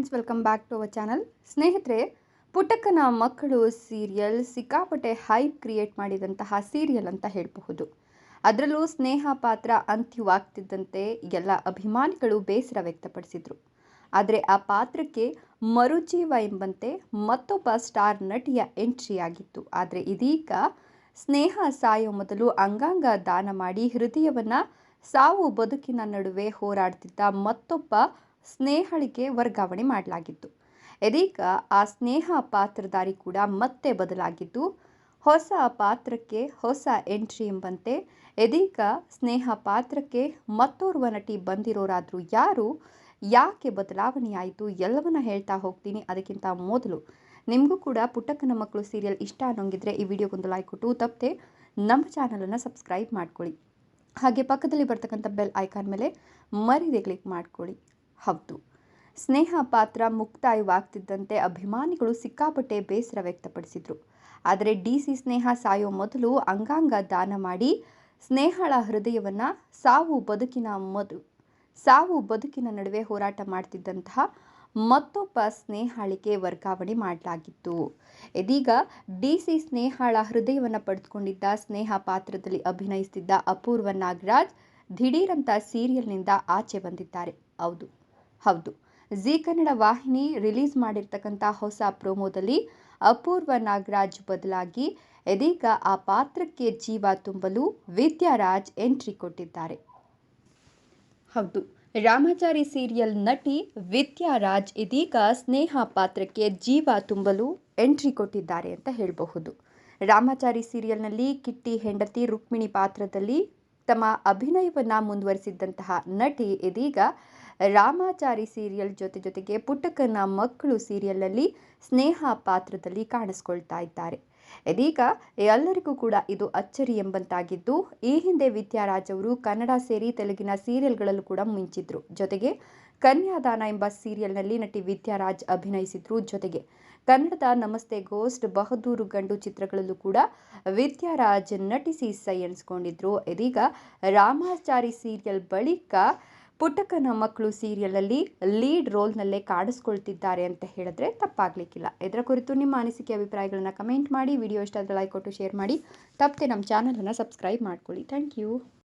Friends welcome back to our channel ಸ್ನೇಹಿತರೆ ಪುಟಕ್ಕನ ಮಕ್ಕಳು ಸೀರಿಯಲ್ ಸಿಕ್ಕಾಪಟ್ಟೆ ಹೈಪ್ ಕ್ರಿಯೇಟ್ ಮಾಡಿದಂತಹ ಸೀರಿಯಲ್ ಅಂತ ಹೇಳಬಹುದು. ಅದರಲ್ಲೂ ಸ್ನೇಹ ಪಾತ್ರ ಅಂತ್ಯವಾಗ್ತಿದ್ದಂತೆ ಎಲ್ಲ ಅಭಿಮಾನಿಗಳು ಬೇಸರ ವ್ಯಕ್ತಪಡಿಸಿದರು. ಆದರೆ ಆ ಪಾತ್ರಕ್ಕೆ ಮರುಜೀವ ಎಂಬಂತೆ ಮತ್ತೊಬ್ಬ ಸ್ಟಾರ್ ನಟಿಯ ಎಂಟ್ರಿ ಆಗಿತ್ತು. ಆದರೆ ಇದೀಗ ಸ್ನೇಹ ಸಾಯೋ ಮೊದಲು ಅಂಗಾಂಗ ದಾನ ಮಾಡಿ ಹೃದಯವನ್ನು ಸಾವು ಬದುಕಿನ ನಡುವೆ ಹೋರಾಡ್ತಿದ್ದ ಮತ್ತೊಬ್ಬ ಸ್ನೇಹಳಿಗೆ ವರ್ಗಾವಣೆ ಮಾಡಲಾಗಿತ್ತು. ಇದೀಗ ಆ ಸ್ನೇಹ ಪಾತ್ರಧಾರಿ ಕೂಡ ಮತ್ತೆ ಬದಲಾಗಿದ್ದು, ಹೊಸ ಪಾತ್ರಕ್ಕೆ ಹೊಸ ಎಂಟ್ರಿ ಎಂಬಂತೆ ಇದೀಗ ಸ್ನೇಹ ಪಾತ್ರಕ್ಕೆ ಮತ್ತೋರ್ವ ನಟಿ ಬಂದಿರೋರಾದರೂ ಯಾರು, ಯಾಕೆ ಬದಲಾವಣೆಯಾಯಿತು ಎಲ್ಲವನ್ನ ಹೇಳ್ತಾ ಹೋಗ್ತೀನಿ ಅದಕ್ಕಿಂತ ಮೊದಲು. ನಿಮಗೂ ಕೂಡ ಪುಟ್ಟಕ್ಕನ ಮಕ್ಕಳು ಸೀರಿಯಲ್ ಇಷ್ಟ ಅನ್ನೋಂಗಿದ್ರೆ ಈ ವಿಡಿಯೋಗೊಂದು ಲೈಕ್ ಕೊಟ್ಟು, ತಪ್ಪದೆ ನಮ್ಮ ಚಾನಲನ್ನು ಸಬ್ಸ್ಕ್ರೈಬ್ ಮಾಡ್ಕೊಳ್ಳಿ. ಹಾಗೆ ಪಕ್ಕದಲ್ಲಿ ಬರ್ತಕ್ಕಂಥ ಬೆಲ್ ಐಕಾನ್ ಮೇಲೆ ಮರಿದೆ ಕ್ಲಿಕ್ ಮಾಡ್ಕೊಳ್ಳಿ. ಹೌದು. ಸ್ನೇಹ ಪಾತ್ರ ಮುಕ್ತಾಯವಾಗ್ತಿದ್ದಂತೆ ಅಭಿಮಾನಿಗಳು ಸಿಕ್ಕಾಪಟ್ಟೆ ಬೇಸರ ವ್ಯಕ್ತಪಡಿಸಿದರು. ಆದರೆ ಡಿ ಸಿ ಸ್ನೇಹ ಸಾಯೋ ಮೊದಲು ಅಂಗಾಂಗ ದಾನ ಮಾಡಿ ಸ್ನೇಹಳ ಹೃದಯವನ್ನು ಸಾವು ಬದುಕಿನ ಮೊದಲು ಸಾವು ಬದುಕಿನ ನಡುವೆ ಹೋರಾಟ ಮಾಡ್ತಿದ್ದಂತಹ ಮತ್ತೊಬ್ಬ ಸ್ನೇಹಾಳಿಗೆ ವರ್ಗಾವಣೆ ಮಾಡಲಾಗಿತ್ತು. ಇದೀಗ ಡಿ ಸಿ ಸ್ನೇಹಾಳ ಹೃದಯವನ್ನು ಪಡೆದುಕೊಂಡಿದ್ದ ಸ್ನೇಹ ಪಾತ್ರದಲ್ಲಿ ಅಭಿನಯಿಸುತ್ತಿದ್ದ ಅಪೂರ್ವ ನಾಗರಾಜ್ ದಿಢೀರಂತ ಸೀರಿಯಲ್ನಿಂದ ಆಚೆ ಬಂದಿದ್ದಾರೆ. ಹೌದು. ಹೌದು. ಜಿ ಕನ್ನಡ ವಾಹಿನಿ ರಿಲೀಸ್ ಮಾಡಿರ್ತಕ್ಕಂಥ ಹೊಸ ಪ್ರೋಮೋದಲ್ಲಿ ಅಪೂರ್ವ ನಾಗರಾಜ್ ಬದಲಾಗಿ ಇದೀಗ ಆ ಪಾತ್ರಕ್ಕೆ ಜೀವ ತುಂಬಲು ವಿದ್ಯಾರಾಜ್ ಎಂಟ್ರಿ ಕೊಟ್ಟಿದ್ದಾರೆ. ಹೌದು. ರಾಮಾಚಾರಿ ಸೀರಿಯಲ್ ನಟಿ ವಿದ್ಯಾರಾಜ್ ಇದೀಗ ಸ್ನೇಹ ಪಾತ್ರಕ್ಕೆ ಜೀವ ತುಂಬಲು ಎಂಟ್ರಿ ಕೊಟ್ಟಿದ್ದಾರೆ ಅಂತ ಹೇಳಬಹುದು. ರಾಮಾಚಾರಿ ಸೀರಿಯಲ್ನಲ್ಲಿ ಕಿಟ್ಟಿ ಹೆಂಡತಿ ರುಕ್ಮಿಣಿ ಪಾತ್ರದಲ್ಲಿ ತಮ್ಮ ಅಭಿನಯವನ್ನು ಮುಂದುವರಿಸಿದ್ದಂತಹ ನಟಿ ಇದೀಗ ರಾಮಾಚಾರಿ ಸೀರಿಯಲ್ ಜೊತೆ ಜೊತೆಗೆ ಪುಟ್ಟಕ್ಕನ ಮಕ್ಕಳು ಸೀರಿಯಲ್ನಲ್ಲಿ ಸ್ನೇಹ ಪಾತ್ರದಲ್ಲಿ ಕಾಣಿಸ್ಕೊಳ್ತಾ ಇದ್ದಾರೆ. ಇದೀಗ ಎಲ್ಲರಿಗೂ ಕೂಡ ಇದು ಅಚ್ಚರಿ ಎಂಬಂತಾಗಿದ್ದು, ಈ ಹಿಂದೆ ವಿದ್ಯಾರಾಜ್ ಅವರು ಕನ್ನಡ ಸೇರಿ ತೆಲುಗಿನ ಸೀರಿಯಲ್ಗಳಲ್ಲೂ ಕೂಡ ಮಿಂಚಿದ್ರು. ಜೊತೆಗೆ ಕನ್ಯಾದಾನ ಎಂಬ ಸೀರಿಯಲ್ನಲ್ಲಿ ನಟಿ ವಿದ್ಯಾರಾಜ್ ಅಭಿನಯಿಸಿದ್ರು. ಜೊತೆಗೆ ಕನ್ನಡದ ನಮಸ್ತೆ ಗೋಸ್ಟ್ ಬಹದ್ದೂರು ಗಂಡು ಚಿತ್ರಗಳಲ್ಲೂ ಕೂಡ ವಿದ್ಯಾರಾಜ್ ನಟಿಸಿ ಸೈ ಎನಿಸ್ಕೊಂಡಿದ್ರು ಇದೀಗ ರಾಮಾಚಾರಿ ಸೀರಿಯಲ್ ಬಳಿಕ ಪುಟ್ಟಕ್ಕನ ಮಕ್ಕಳು ಸೀರಿಯಲಲ್ಲಿ ಲೀಡ್ ರೋಲ್ನಲ್ಲೇ ಕಾಡಿಸ್ಕೊಳ್ತಿದ್ದಾರೆ ಅಂತ ಹೇಳಿದ್ರೆ ತಪ್ಪಾಗಲಿಕ್ಕಿಲ್ಲ. ಇದರ ಕುರಿತು ನಿಮ್ಮ ಅನಿಸಿಕೆ, ಅಭಿಪ್ರಾಯಗಳನ್ನು ಕಮೆಂಟ್ ಮಾಡಿ, ವಿಡಿಯೋ ಇಷ್ಟ ಲೈಕ್ ಕೊಟ್ಟು ಶೇರ್ ಮಾಡಿ. ತಪ್ಪದೆ ನಮ್ಮ ಚಾನಲನ್ನು ಸಬ್ಸ್ಕ್ರೈಬ್ ಮಾಡ್ಕೊಳ್ಳಿ. Thank you.